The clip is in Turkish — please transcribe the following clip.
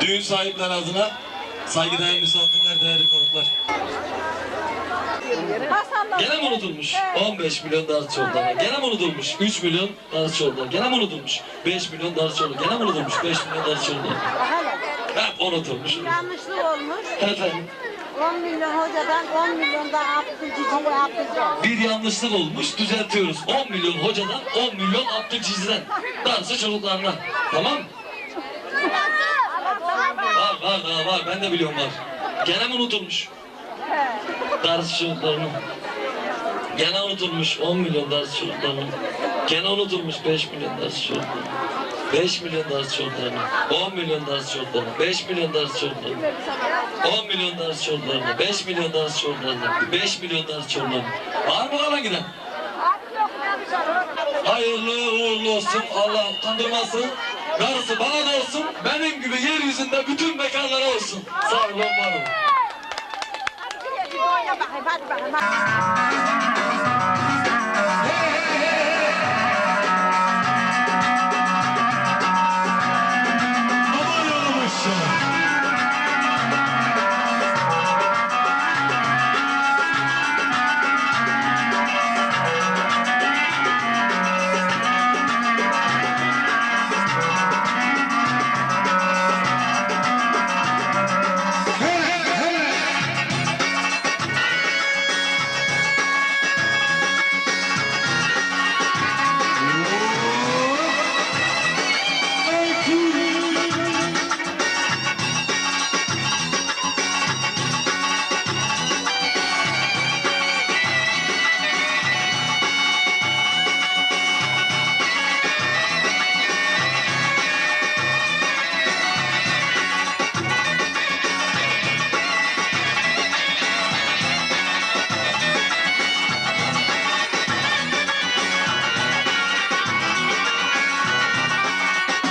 Düğün sahipleri adına saygıdeğer misafirler, değerli konuklar. Gene mi unutulmuş? 15 milyon darçı oldu ama. Gene mi unutulmuş? 3 milyon darçı oldu. Gene mi unutulmuş? 5 milyon darçı oldu. Gene mi unutulmuş? 5 milyon darçı oldu. Hep unutulmuş. Yanlışlık olmuş. Efendim. 10 milyon hocadan 10 milyon da Abdülcici'ye yapacağız. bir yanlışlık olmuş düzeltiyoruz. 10 milyon hocadan 10 milyon Abdülciz'den. Darısı çocuklarına. Tamam mı? Var var daha var. Ben de biliyorum var. Gene mi unutulmuş? Darısı çocuklarına. Gene unutulmuş 10 milyon darısı çocuklarına. Gene unutulmuş 5 milyon darısı çocuklarına. 5 milyon darısı çocuklarına. 10 milyon darısı çocuklarına. 5 milyon darısı çocuklarına. 10 milyon darısı çocuklarına. 5 milyon darısı çocuklarına. 5 milyon darısı çocuklarına. Var mı kalan giden? Hayırlı uğurlu olsun. Allah kandırmasın. Darısı bana da olsun. Benim gibi yeryüzünde bütün bekarlara olsun. Sağ olun, var olun.